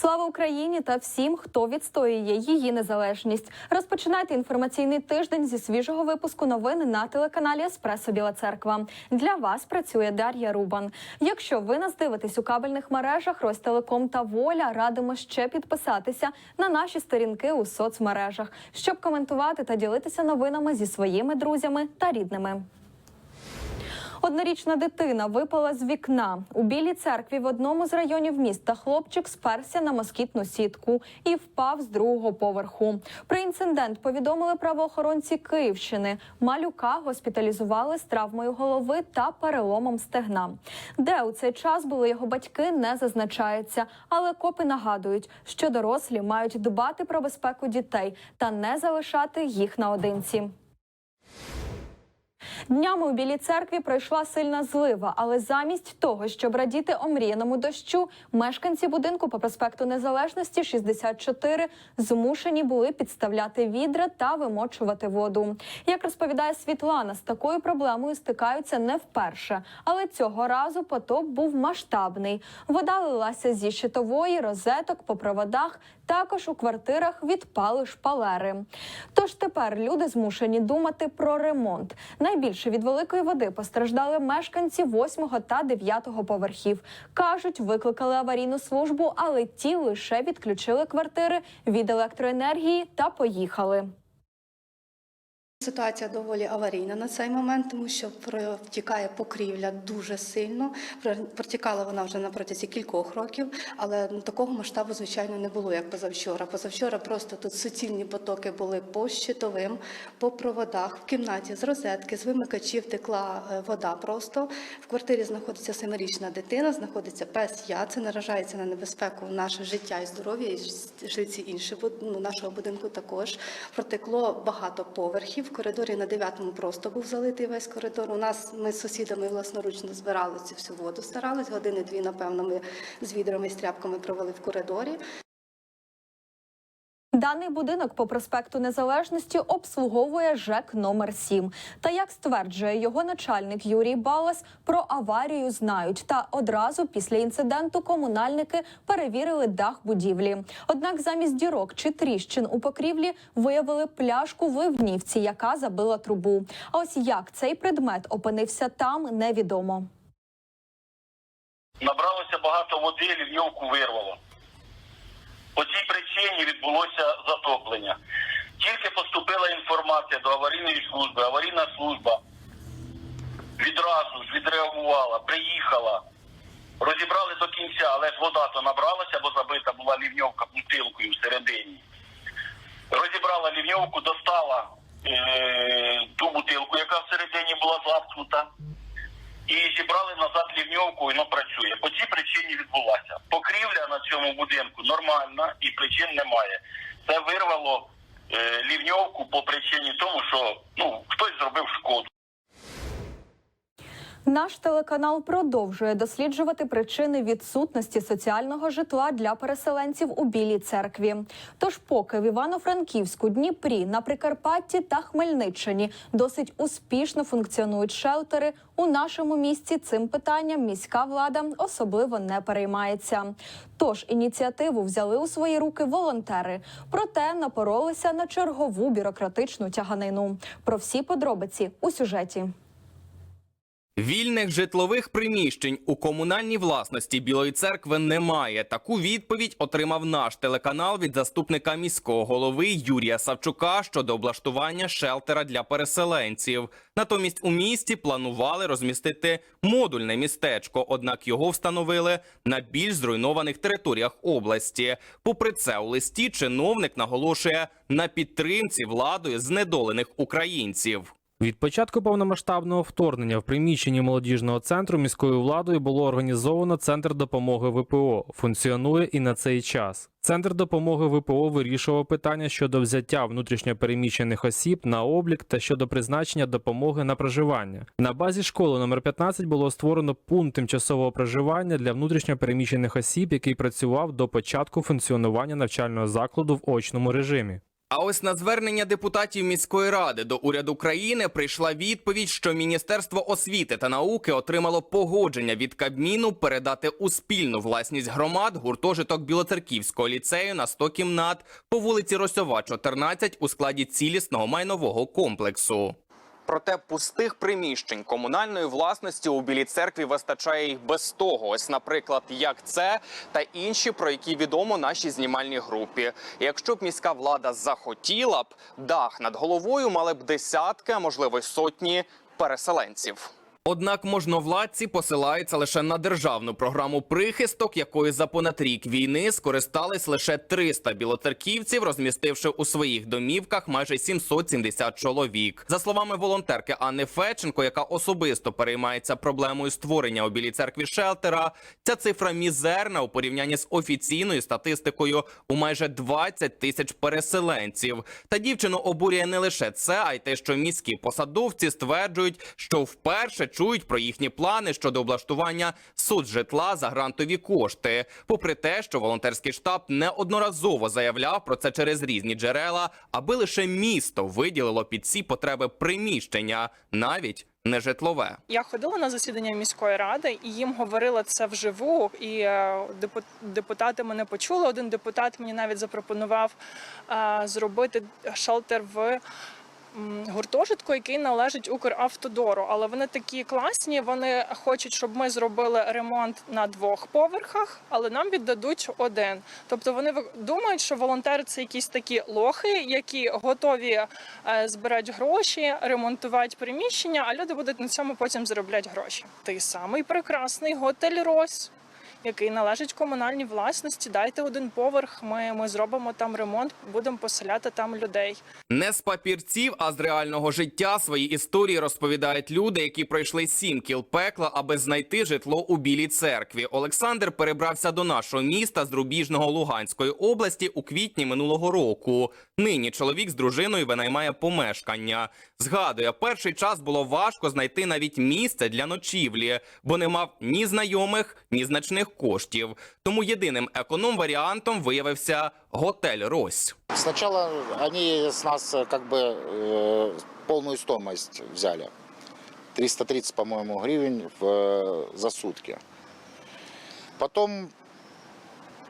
Слава Україні та всім, хто відстоює її незалежність. Розпочинайте інформаційний тиждень зі свіжого випуску новин на телеканалі Еспресо Біла Церква. Для вас працює Дар'я Рубан. Якщо ви нас дивитесь у кабельних мережах Ростелеком та Воля, радимо ще підписатися на наші сторінки у соцмережах, щоб коментувати та ділитися новинами зі своїми друзями та рідними. Однорічна дитина випала з вікна у білій церкві в одному з районів міста. Хлопчик сперся на москітну сітку і впав з другого поверху. Про інцидент повідомили правоохоронці Київщини. Малюка госпіталізували з травмою голови та переломом стегна. Де у цей час були його батьки, не зазначається. Але копи нагадують, що дорослі мають дбати про безпеку дітей та не залишати їх наодинці. Днями у Білій церкві пройшла сильна злива, але замість того, щоб радіти омріяному дощу, мешканці будинку по проспекту Незалежності 64 змушені були підставляти відра та вимочувати воду. Як розповідає Світлана, з такою проблемою стикаються не вперше, але цього разу потоп був масштабний. Вода лилася зі щитової, розеток по проводах. Також у квартирах відпали шпалери. Тож тепер люди змушені думати про ремонт. Найбільше від великої води постраждали мешканці 8 та 9 поверхів. Кажуть, викликали аварійну службу, але ті лише відключили квартири від електроенергії та поїхали. Ситуація доволі аварійна на цей момент, тому що протікає покрівля дуже сильно. Про- Протікала вона вже на протязі кількох років, але ну, такого масштабу, звичайно, не було, як позавчора. Позавчора просто тут суцільні потоки були по щитовим, по проводах, в кімнаті з розетки, з вимикачів текла е, вода просто. В квартирі знаходиться семирічна дитина, знаходиться пес я. Це наражається на небезпеку наше життя і здоров'я, і жильці інших ну, нашого будинку також. Протекло багато поверхів. В коридорі на дев'ятому просто був залитий весь коридор. У нас ми з сусідами власноручно збирали цю всю воду, старались. Години дві, напевно, ми з відрами з тряпками провели в коридорі. Даний будинок по проспекту Незалежності обслуговує ЖЕК номер 7 Та як стверджує його начальник Юрій Балас, про аварію знають. Та одразу після інциденту комунальники перевірили дах будівлі. Однак замість дірок чи тріщин у покрівлі виявили пляшку в ливнівці, яка забила трубу. А ось як цей предмет опинився там, невідомо. Набралося багато води, лівньовку вирвало. По цій причині відбулося затоплення. Тільки поступила інформація до аварійної служби, аварійна служба відразу ж відреагувала, приїхала, розібрали до кінця, але ж вода то набралася, бо забита була лівньовка бутилкою всередині. Розібрала лівньовку, достала е- ту бутилку, яка всередині була заткнута і зібрали назад лівньовку, воно працює. По цій причині відбулася. Покрівля на цьому будинку нормальна і причин немає. Це вирвало е, лівньовку по причині тому, що ну хтось зробив шкоду. Наш телеканал продовжує досліджувати причини відсутності соціального житла для переселенців у Білій церкві. Тож, поки в Івано-Франківську, Дніпрі, на Прикарпатті та Хмельниччині досить успішно функціонують шелтери, у нашому місті цим питанням міська влада особливо не переймається. Тож ініціативу взяли у свої руки волонтери, проте напоролися на чергову бюрократичну тяганину. Про всі подробиці у сюжеті. Вільних житлових приміщень у комунальній власності Білої церкви немає. Таку відповідь отримав наш телеканал від заступника міського голови Юрія Савчука щодо облаштування шелтера для переселенців. Натомість у місті планували розмістити модульне містечко, однак його встановили на більш зруйнованих територіях області. Попри це, у листі чиновник наголошує на підтримці владою знедолених українців. Від початку повномасштабного вторгнення в приміщенні молодіжного центру міською владою було організовано центр допомоги ВПО. Функціонує і на цей час. Центр допомоги ВПО вирішував питання щодо взяття внутрішньопереміщених осіб на облік та щодо призначення допомоги на проживання. На базі школи номер 15 було створено пункт тимчасового проживання для внутрішньопереміщених осіб, який працював до початку функціонування навчального закладу в очному режимі. А ось на звернення депутатів міської ради до уряду країни прийшла відповідь, що Міністерство освіти та науки отримало погодження від Кабміну передати у спільну власність громад гуртожиток Білоцерківського ліцею на 100 кімнат по вулиці Росьова, 14 у складі цілісного майнового комплексу. Проте пустих приміщень комунальної власності у Білій церкві вистачає й без того. Ось, наприклад, як це та інші, про які відомо нашій знімальній групі. Якщо б міська влада захотіла б, дах над головою мали б десятки, а можливо й сотні переселенців. Однак можновладці посилаються лише на державну програму прихисток, якою за понад рік війни скористались лише 300 білоцерківців, розмістивши у своїх домівках майже 770 чоловік. За словами волонтерки Анни Феченко, яка особисто переймається проблемою створення у білій церкві шелтера, ця цифра мізерна у порівнянні з офіційною статистикою у майже 20 тисяч переселенців. Та дівчину обурює не лише це, а й те, що міські посадовці стверджують, що вперше чують про їхні плани щодо облаштування соцжитла за грантові кошти. Попри те, що волонтерський штаб неодноразово заявляв про це через різні джерела, аби лише місто виділило під ці потреби приміщення, навіть не житлове. Я ходила на засідання міської ради і їм говорила це вживу. І е, депутати мене почули. Один депутат мені навіть запропонував е, зробити шелтер в. Гуртожитку, який належить Укравтодору, але вони такі класні. Вони хочуть, щоб ми зробили ремонт на двох поверхах, але нам віддадуть один. Тобто вони думають, що волонтери це якісь такі лохи, які готові е, збирати гроші, ремонтувати приміщення, а люди будуть на цьому потім заробляти гроші. Той самий прекрасний готель Рось. Який належить комунальній власності, дайте один поверх. Ми, ми зробимо там ремонт, будемо поселяти там людей. Не з папірців, а з реального життя свої історії розповідають люди, які пройшли сім кіл пекла, аби знайти житло у Білій церкві. Олександр перебрався до нашого міста з Рубіжного Луганської області у квітні минулого року. Нині чоловік з дружиною винаймає помешкання. Згадує, перший час було важко знайти навіть місце для ночівлі, бо не мав ні знайомих, ні значних коштів. Тому єдиним економ-варіантом виявився готель Рось. Сначала они с нас э, как бы э, полную стоимость взяли. 330, по-моему, гривен в, э, за сутки. Потом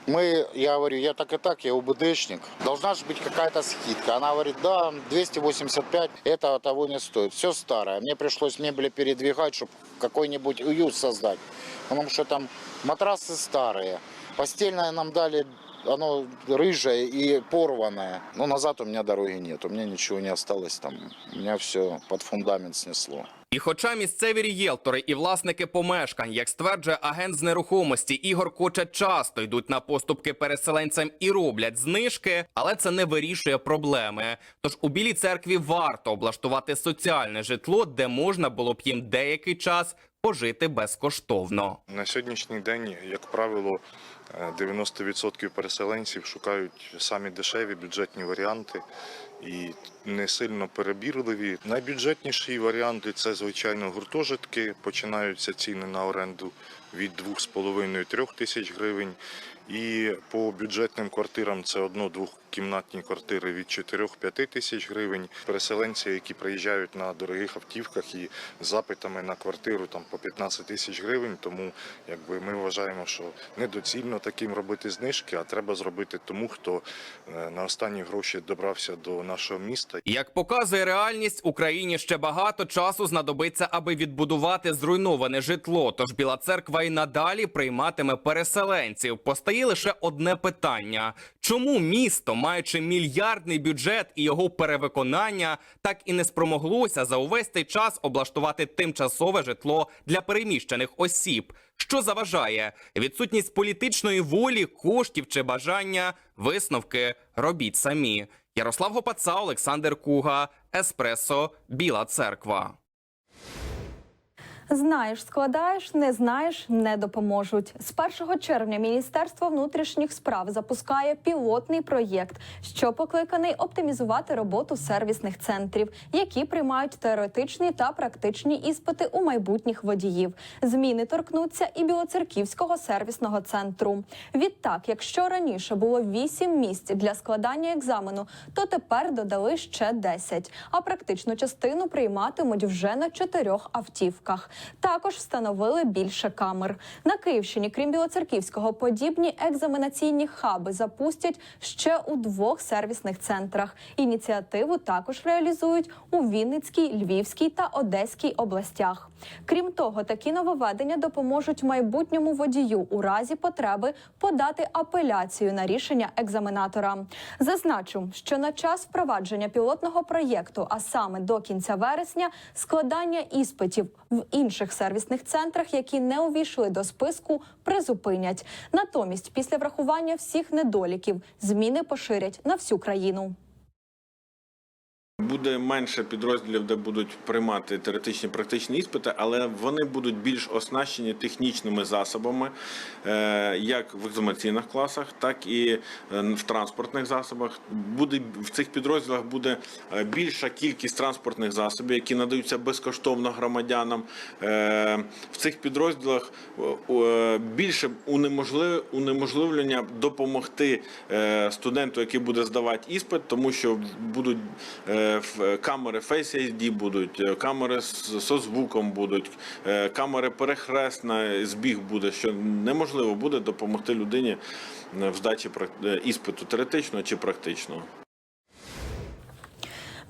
мы, я говорю, я так и так, я УБДшник. Должна же быть какая-то скидка. Она говорит, да, 285, это того не стоит. Все старое. Мне пришлось мебели передвигать, чтобы какой-нибудь уют создать. Потому что там матрасы старые. Постельное нам дали оно рыжее и порванное. Но назад у меня дороги нет, у меня ничего не осталось там. У меня все под фундамент снесло. І хоча місцеві рієлтори і власники помешкань, як стверджує агент з нерухомості Ігор Коча, часто йдуть на поступки переселенцям і роблять знижки, але це не вирішує проблеми. Тож у білій церкві варто облаштувати соціальне житло, де можна було б їм деякий час пожити безкоштовно. На сьогоднішній день, як правило, 90% переселенців шукають самі дешеві бюджетні варіанти і не сильно перебірливі. Найбюджетніші варіанти це, звичайно, гуртожитки. Починаються ціни на оренду від 2,5-3 тисяч гривень. І по бюджетним квартирам це одно-двохкімнатні квартири від 4-5 тисяч гривень. Переселенці, які приїжджають на дорогих автівках і запитами на квартиру там по 15 тисяч гривень. Тому якби ми вважаємо, що недоцільно таким робити знижки, а треба зробити тому, хто е, на останні гроші добрався до нашого міста. Як показує реальність, Україні ще багато часу знадобиться, аби відбудувати зруйноване житло. Тож Біла церква і надалі прийматиме переселенців. Постає лише одне питання: чому місто, маючи мільярдний бюджет і його перевиконання, так і не спромоглося за увесь цей час облаштувати тимчасове житло для переміщених осіб? Що заважає відсутність політичної волі, коштів чи бажання? Висновки робіть самі. Ярослав Гопаца, Олександр Куга, Еспресо, Біла Церква. Знаєш, складаєш, не знаєш, не допоможуть. З 1 червня Міністерство внутрішніх справ запускає пілотний проєкт, що покликаний оптимізувати роботу сервісних центрів, які приймають теоретичні та практичні іспити у майбутніх водіїв. Зміни торкнуться і Білоцерківського сервісного центру. Відтак, якщо раніше було 8 місць для складання екзамену, то тепер додали ще 10, а практичну частину прийматимуть вже на чотирьох автівках. Також встановили більше камер. На Київщині, крім Білоцерківського, подібні екзаменаційні хаби запустять ще у двох сервісних центрах. Ініціативу також реалізують у Вінницькій, Львівській та Одеській областях. Крім того, такі нововведення допоможуть майбутньому водію у разі потреби подати апеляцію на рішення екзаменатора. Зазначу, що на час впровадження пілотного проєкту, а саме до кінця вересня, складання іспитів в інших сервісних центрах, які не увійшли до списку, призупинять. Натомість, після врахування всіх недоліків, зміни поширять на всю країну. Буде менше підрозділів, де будуть приймати теоретичні практичні іспити, але вони будуть більш оснащені технічними засобами, е, як в екзаменаційних класах, так і е, в транспортних засобах. Буде в цих підрозділах буде е, більша кількість транспортних засобів, які надаються безкоштовно громадянам. В цих підрозділах більше унеможливлення допомогти студенту, який буде здавати іспит, тому що будуть камери Face ID будуть, е, камери з со звуком будуть, е, камери перехресна збіг буде, що неможливо буде допомогти людині е, в здачі е, іспиту теоретичного чи практичного.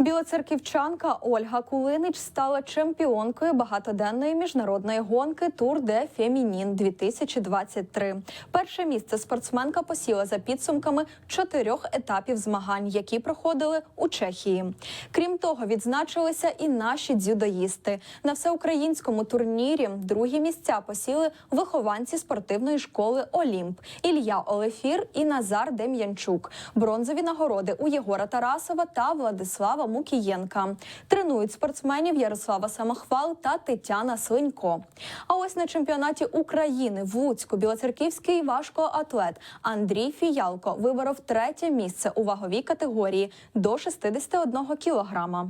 Білоцерківчанка Ольга Кулинич стала чемпіонкою багатоденної міжнародної гонки Тур де Фемінін 2023. Перше місце спортсменка посіла за підсумками чотирьох етапів змагань, які проходили у Чехії. Крім того, відзначилися і наші дзюдоїсти на всеукраїнському турнірі. Другі місця посіли вихованці спортивної школи Олімп Ілля Олефір і Назар Дем'янчук. Бронзові нагороди у Єгора Тарасова та Владислава Мукієнка. Тренують спортсменів Ярослава Самохвал та Тетяна Слинько. А ось на чемпіонаті України в Луцьку білоцерківський важкоатлет Андрій Фіялко виборов третє місце у ваговій категорії до 61 кілограма.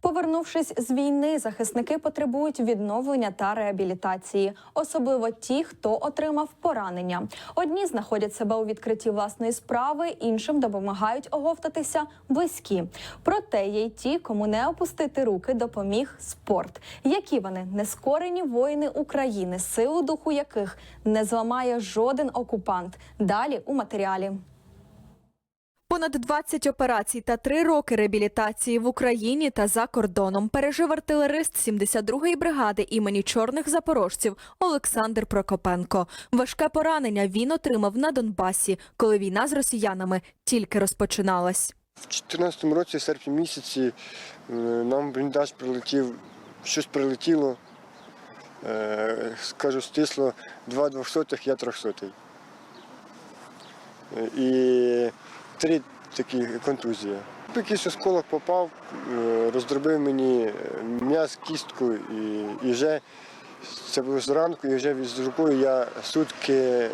Повернувшись з війни, захисники потребують відновлення та реабілітації, особливо ті, хто отримав поранення. Одні знаходять себе у відкритті власної справи, іншим допомагають оговтатися близькі. Проте є й ті, кому не опустити руки, допоміг спорт. Які вони нескорені воїни України, силу духу яких не зламає жоден окупант. Далі у матеріалі. Понад 20 операцій та 3 роки реабілітації в Україні та за кордоном пережив артилерист 72-ї бригади імені чорних запорожців Олександр Прокопенко. Важке поранення він отримав на Донбасі, коли війна з росіянами тільки розпочиналась. В 2014 році, в серпні місяці, е, нам бліндаж прилетів, щось прилетіло, е, скажу стисло, два двохсотих, я трьохсотий. Е, І три такі контузії. Якийсь осколок попав, е, роздробив мені е, м'яз, кістку і, і вже це було зранку, і вже з рукою я сутки е,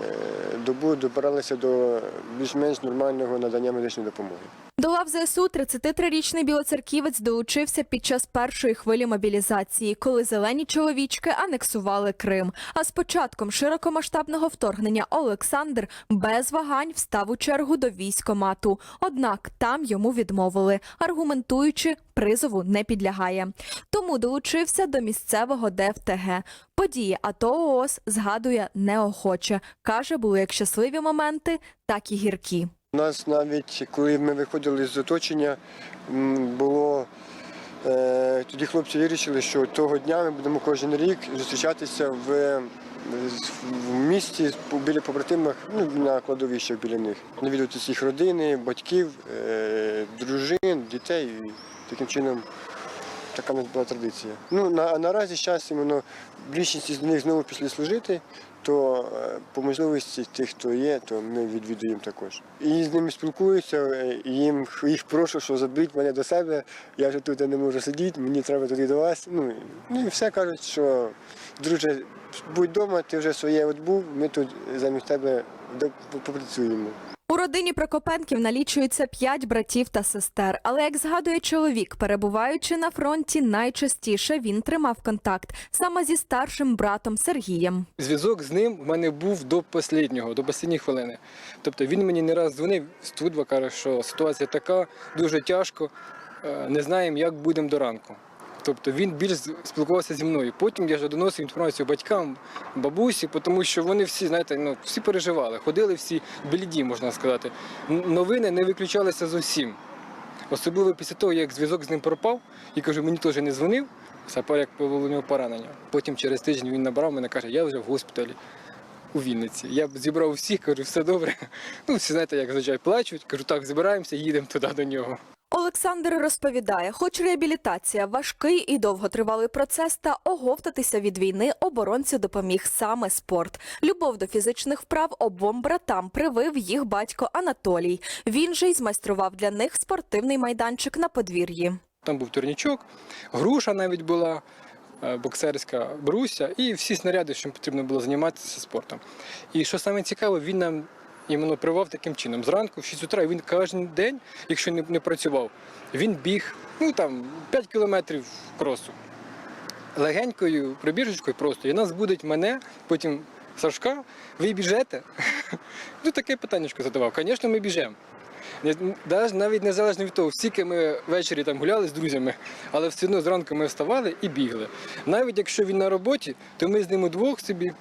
добу добиралися до більш-менш нормального надання медичної допомоги. До лав ЗСУ 33-річний білоцерківець долучився під час першої хвилі мобілізації, коли зелені чоловічки анексували Крим. А з початком широкомасштабного вторгнення Олександр без вагань встав у чергу до військомату. Однак там йому відмовили, аргументуючи, призову не підлягає. Тому долучився до місцевого ДФТГ. Події АТО ООС згадує неохоче. Каже, були як щасливі моменти, так і гіркі. У нас навіть коли ми виходили з оточення, було е, тоді хлопці вирішили, що того дня ми будемо кожен рік зустрічатися в, в місті біля побратимах, ну, на кладовищах біля них. Навідувати їх родини, батьків, е, дружин, дітей. І таким чином така в нас була традиція. Ну, на, наразі з часом воно більшість з них знову пішли служити, то е, по можливості тих, хто є, то ми відвідуємо також. І з ними спілкуюся, е, і їм їх прошу, що заберіть мене до себе. Я вже тут не можу сидіти, мені треба туди до вас. Ну, ну і все кажуть, що друже, будь вдома, ти вже своє відбув, ми тут замість тебе попрацюємо. У родині Прокопенків налічується п'ять братів та сестер. Але як згадує чоловік, перебуваючи на фронті, найчастіше він тримав контакт саме зі старшим братом Сергієм. Зв'язок з ним в мене був до останнього, до останньої хвилини. Тобто він мені не раз дзвонив з Тудва, каже, що ситуація така, дуже тяжко, е, не знаємо, як будемо до ранку. Тобто він більш спілкувався зі мною. Потім я вже доносив інформацію батькам, бабусі, тому що вони всі, знаєте, ну всі переживали, ходили всі бліді, можна сказати. Новини не виключалися зовсім. Особливо після того, як зв'язок з ним пропав, і кажу, мені теж не дзвонив, сапер як було у нього поранення. Потім через тиждень він набрав мене, каже, я вже в госпіталі у Вінниці. Я зібрав всіх, кажу, все добре. Ну, всі знаєте, як зазвичай плачуть. Кажу, так, збираємося, їдемо туди до нього. Олександр розповідає, хоч реабілітація важкий і довготривалий процес, та оговтатися від війни оборонцю допоміг саме спорт. Любов до фізичних вправ обом братам привив їх батько Анатолій. Він же й змайстрував для них спортивний майданчик на подвір'ї. Там був турнічок, груша навіть була, е, боксерська бруся і всі снаряди, що потрібно було займатися спортом. І що цікаво, він нам іменно привав таким чином. Зранку, в 6 утра, він кожен день, якщо не, не працював, він біг ну там 5 кілометрів кросу. Легенькою прибіжечкою просто. І нас будуть мене, потім Сашка, ви біжете? Ну таке питання задавав. Звісно, ми біжемо. Навіть незалежно від того, скільки ми ввечері там гуляли з друзями, але все одно зранку ми вставали і бігли. Навіть якщо він на роботі, то ми з ним удвох собі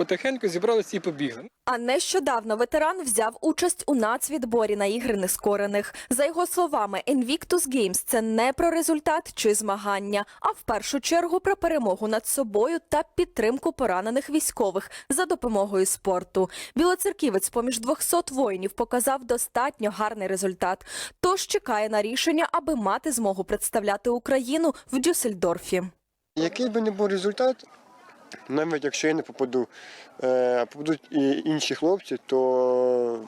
потихеньку зібралися і побігли. А нещодавно ветеран взяв участь у нацвідборі на ігри нескорених. За його словами, Invictus Games – це не про результат чи змагання, а в першу чергу про перемогу над собою та підтримку поранених військових за допомогою спорту. Білоцерківець поміж 200 воїнів показав достатньо гарний результат. Тож чекає на рішення, аби мати змогу представляти Україну в Дюссельдорфі. Який би не був результат, навіть якщо я не попаду, е, а попадуть і інші хлопці, то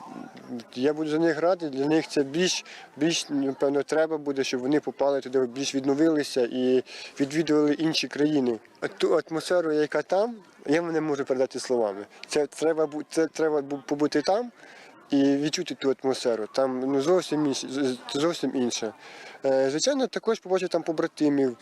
я буду за них грати. Для них це більш, більш напевно, треба буде, щоб вони попали туди, більш відновилися і відвідували інші країни. Ту атмосферу, яка там, я не можу передати словами. Це треба, це треба побути там. І відчути ту атмосферу. Там ну, зовсім інше, зовсім інше. Е, звичайно, також побачив там побратимів,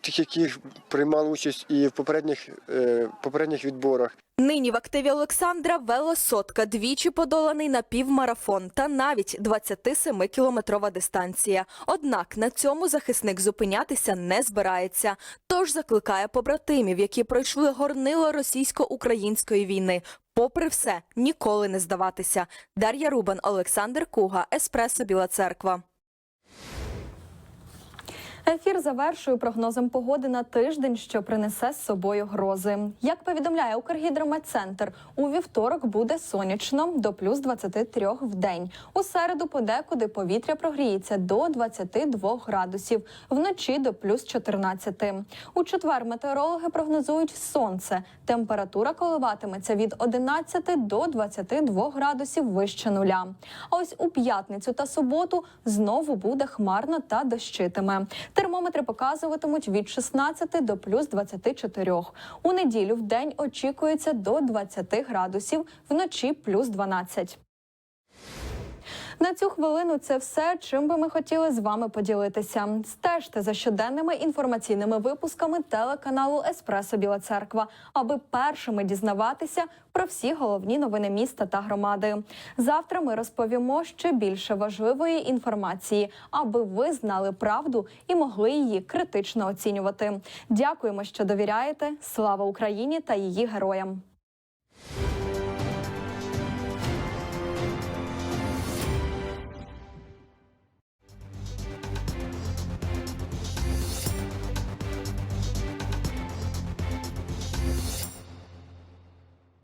тих, які приймали участь і в попередніх, е, попередніх відборах. Нині в активі Олександра велосотка, двічі подоланий напівмарафон та навіть 27-кілометрова дистанція. Однак на цьому захисник зупинятися не збирається. Тож закликає побратимів, які пройшли горнило російсько-української війни. Попри все, ніколи не здаватися. Дар'я Рубан, Олександр Куга, Еспресо Біла Церква. Ефір завершую прогнозом погоди на тиждень, що принесе з собою грози. Як повідомляє Укргідрометцентр, у вівторок буде сонячно до плюс 23 в день. У середу подекуди повітря прогріється до 22 градусів, вночі до плюс 14. У четвер метеорологи прогнозують сонце. Температура коливатиметься від 11 до 22 градусів вище нуля. А ось у п'ятницю та суботу знову буде хмарно та дощитиме. Термометри показуватимуть від 16 до плюс 24. У неділю в день очікується до 20 градусів, вночі плюс 12. На цю хвилину це все, чим би ми хотіли з вами поділитися. Стежте за щоденними інформаційними випусками телеканалу Еспресо Біла Церква, аби першими дізнаватися про всі головні новини міста та громади. Завтра ми розповімо ще більше важливої інформації, аби ви знали правду і могли її критично оцінювати. Дякуємо, що довіряєте. Слава Україні та її героям!